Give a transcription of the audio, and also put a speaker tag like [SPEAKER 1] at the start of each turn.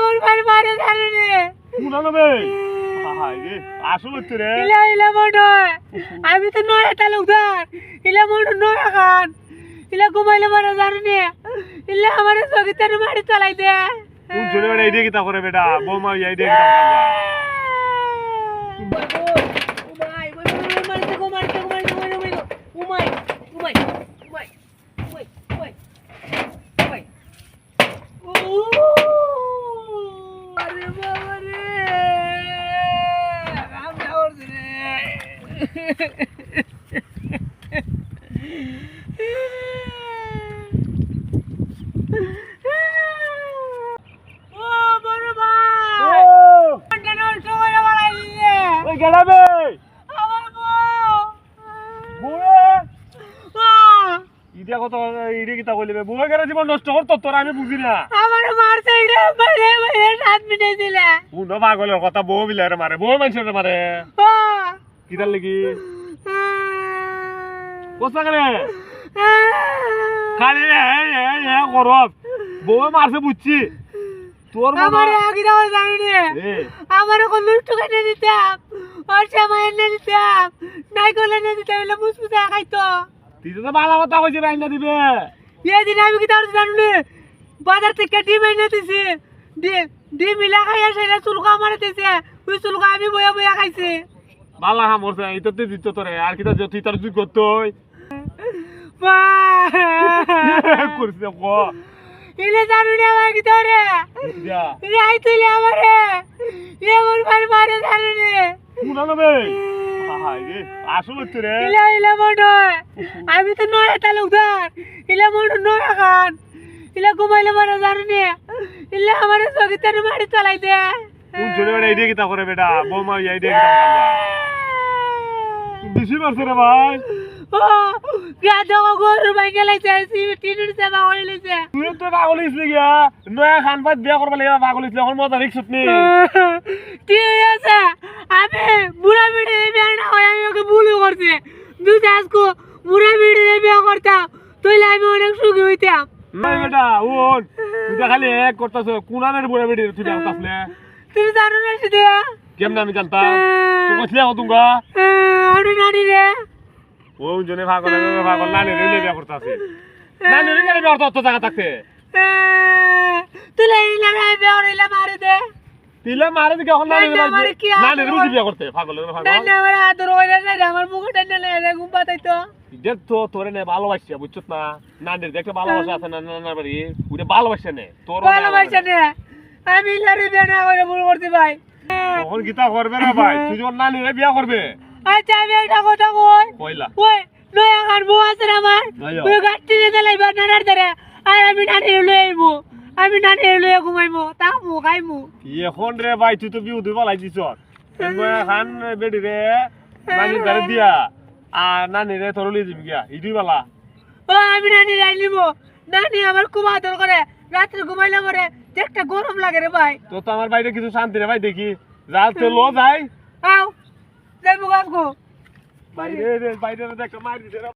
[SPEAKER 1] মোর মার মারে জানু রে
[SPEAKER 2] শুনা নেবে হাই রে আসলে তো রে
[SPEAKER 1] ইলে ইলে মোর নয় আমি তো নয় তালুকদার ইলে মোর নয় খান ইলে ঘুমাইলে মারে জানু ইলে আমারে সগিতার মারি চালাই দে
[SPEAKER 2] কোন চলে বেড়া এইটা কিতা করে বেটা বৌমা এইটা কিতা করে
[SPEAKER 1] উমাই উমাই মারতে গো মারতে গো মারতে গো উমাই উমাই উমাই উমাই উমাই উমাই ও আরে বাবা রে রাম যাওর ও বড় ভাই ঘণ্টা নষ্ট করে বাড়াই দিলে
[SPEAKER 2] ওই গেলাবে
[SPEAKER 1] আমার বউ
[SPEAKER 2] বুড়ে
[SPEAKER 1] ও
[SPEAKER 2] ইটা কত ইডি কিতা কইলে বুড়ে গেলে জীবন নষ্ট করতো তোর আমি বুঝি না।
[SPEAKER 1] আমার মারছে এটা বাইরে বাইরে সাত মিনিট দিলে।
[SPEAKER 2] পাগলের কথা বউ বিলারে মারে বউ মানুষের মারে।
[SPEAKER 1] ও।
[SPEAKER 2] কিতার লাগি কোসা গেলে খালি এই এই এই করব বউ মারছে বুঝছি। তোর
[SPEAKER 1] আমার আগে যাওয়ার জানি রে
[SPEAKER 2] এ।
[SPEAKER 1] আমার কোন দুষ্ট কেটে দিতাম। ওর সময় এনে দিতাম। নাই করলে এনে দিতাম এলে মুসমুসে খাইতো।
[SPEAKER 2] তুই তো ভালো কথা কইছি রাইনা দিবে।
[SPEAKER 1] এদিন আমি কি তার জানি রে বাজার থেকে ডিম এনে দিছি। ডিম ডিম মিলা খাইয়া সেটা চুলকা মারে দিছে ওই চুলকা আমি বয়া বয়া খাইছি।
[SPEAKER 2] ভালো হা মরছে এটা তুই দিত তোরে আর কিতা যে তুই তার তুই করতই
[SPEAKER 1] মা
[SPEAKER 2] করছে ক।
[SPEAKER 1] ইলে জানু রে আমার কি তোরে আই তুইলে আমারে। ইলে মোর মার মারে জানু রে
[SPEAKER 2] শুনা নেবে আসলে তো রে।
[SPEAKER 1] ইলে ইলে নয়। আমি তো নয় তালুকদার। ইলে মোর নয় খান। ইলে ঘুমাইলে মারে জানু রে ইলে আমারে সগিতার মারি চালাই দে।
[SPEAKER 2] কোন চলে বেড়া এইটা কিতা করে বেটা? বৌমা এইটা কিতা করে বেশি মারছে রে ভাই।
[SPEAKER 1] অনেক সুখী হইতাম
[SPEAKER 2] বেটা ওন তুই খালি এক করতাছ কুনানের বুড়া বেড়ি তুই
[SPEAKER 1] তুমি জানো না সেটা
[SPEAKER 2] কেমনে আমি জানতাম? তুই কইছিলি এখন তুঙ্গা
[SPEAKER 1] আমি নানি রে।
[SPEAKER 2] ও জনে পাগল হবে পাগল নানি রে বিয়া করতাছে নানি রে বিয়া করতে জায়গা থাকতে?
[SPEAKER 1] ইলা না বিয়ে করিলে মারি দে।
[SPEAKER 2] তিলে মারে দিকে এখন নানি
[SPEAKER 1] নানি
[SPEAKER 2] রে বিয়া করতে। রে
[SPEAKER 1] নানি আমার আদর হইলে না আমার মুখে টেনে লে ঘুম পাতাইতো।
[SPEAKER 2] যে তো তোরে নে ভালোবাসছে বুঝছত না? নানির দেখতে ভালোবাসা আছে না নানার বাড়ি ওটা ভালোবাসছে নে তোর
[SPEAKER 1] ভালোবাসা। নে। আমি ইলারে বিয়ে না করে ভুল করতে ভাই।
[SPEAKER 2] তখন গীতা করবে না ভাই তুই যখন নানি রে বিয়া করবে।
[SPEAKER 1] আচ্ছা আমি একটা কথা কই?
[SPEAKER 2] কইলা।
[SPEAKER 1] ওই নয়া গান বউ আছে না আমার। ওই গাছটি নিতে লাইব নানার ধরে। আর আমি নানি লই আইবো আমি নানি লই ঘুমাইবো তাকমু খাইমু।
[SPEAKER 2] এখন রে ভাই তুই তো বিউ দিবা লাগছিস খান বেডি রে নানি ঘরে দিয়া। আর নানি রে তোর লিয়ে যাবি গিয়া ইডুই বালা।
[SPEAKER 1] ও আমি নানি লাই নিব নানি আমার খুব আদর করে রাত্রে ঘুমাইলে পরে দেখতে গরম লাগে রে ভাই।
[SPEAKER 2] তো তো আমার বাইরে কিছু শান্তি রে ভাই দেখি। যা তো লো যাই।
[SPEAKER 1] আও গাছগো
[SPEAKER 2] বাইরে রে বাইরে রে দেখ মার দিছে